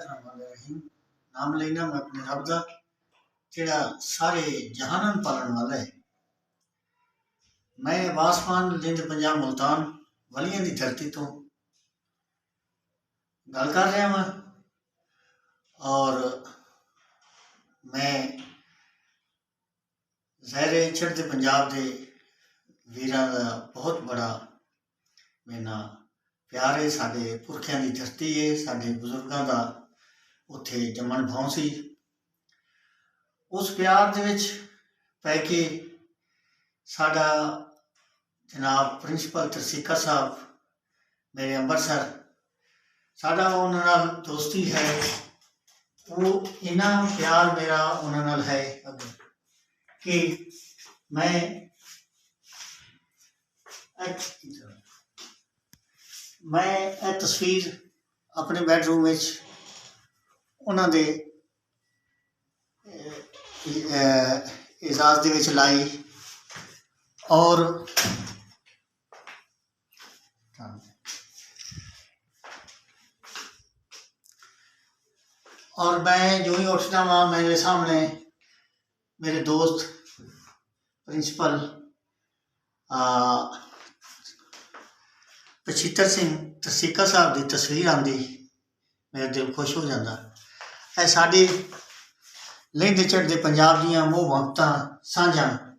ਬਿਸਮਿਲ੍ਲਾਹਿਰਰਹਿਮਾਨਿਰਰਹੀਮ ਨਾਮ ਲੈਣਾ ਮੈਂ ਆਪਣੇ ਰੱਬ ਦਾ, ਜਿਹੜਾ ਸਾਰੇ ਜਹਾਨਾਂ ਨੂੰ ਪਾਲਣ ਵਾਲਾ ਹੈ। ਮੈਂ ਵਾਸਫਾਨ ਲਿੰਦ ਪੰਜਾਬ ਮੁਲਤਾਨ ਵਲੀਆਂ ਦੀ ਧਰਤੀ ਤੋਂ ਗੱਲ ਕਰ ਰਿਹਾ ਹਾਂ ਔਰ ਮੈਂ ਜ਼ਹਿਰੇ ਚੜ੍ਹਦੇ ਪੰਜਾਬ ਦੇ ਵੀਰਾਂ ਦਾ ਬਹੁਤ ਬੜਾ ਮੇਨਾ ਪਿਆਰ ਹੈ। ਸਾਡੇ ਪੁਰਖਿਆਂ ਦੀ ਧਰਤੀ ਹੈ, ਸਾਡੇ ਬਜ਼ੁਰਗਾਂ ਦਾ ਉੱਥੇ ਜੰਮਣ ਭੌਂ ਸੀ। ਉਸ ਪਿਆਰ ਦੇ ਵਿੱਚ ਪੈ ਕੇ ਸਾਡਾ ਜਨਾਬ ਪ੍ਰਿੰਸੀਪਲ ਤਰਸੀਕਾ ਸਾਹਿਬ ਮੇਰੇ ਅੰਮ੍ਰਿਤਸਰ, ਸਾਡਾ ਉਹਨਾਂ ਨਾਲ ਦੋਸਤੀ ਹੈ। ਉਹ ਇਨਾ ਪਿਆਰ ਮੇਰਾ ਉਹਨਾਂ ਨਾਲ ਹੈ ਕਿ ਮੈਂ ਮੈਂ ਇਹ ਤਸਵੀਰ ਆਪਣੇ ਬੈਡਰੂਮ ਵਿੱਚ ਉਹਨਾਂ ਦੇ ਅਹ, ਅਹ, ਇਜਾਜ਼ ਦੇ ਵਿੱਚ ਲਾਈ ਔਰ और मैं जो ही उठता वहाँ मेरे सामने मेरे दोस्त प्रिंसिपल ਪਛਿੱਤਰ ਸਿੰਘ ਤਸੀਕਾ ਸਾਹਿਬ ਦੀ ਤਸਵੀਰ ਆਂਦੀ ਮੇਰਾ ਦਿਲ ਖੁਸ਼ ਹੋ ਜਾਂਦਾ ਇਹ ਸਾਡੇ ਲਹਿੰਦੇ ਚੜ੍ਹਦੇ ਪੰਜਾਬ ਦੀਆਂ ਮੋਹ ਮੁਹੱਬਤਾਂ ਸਾਂਝਾਂ।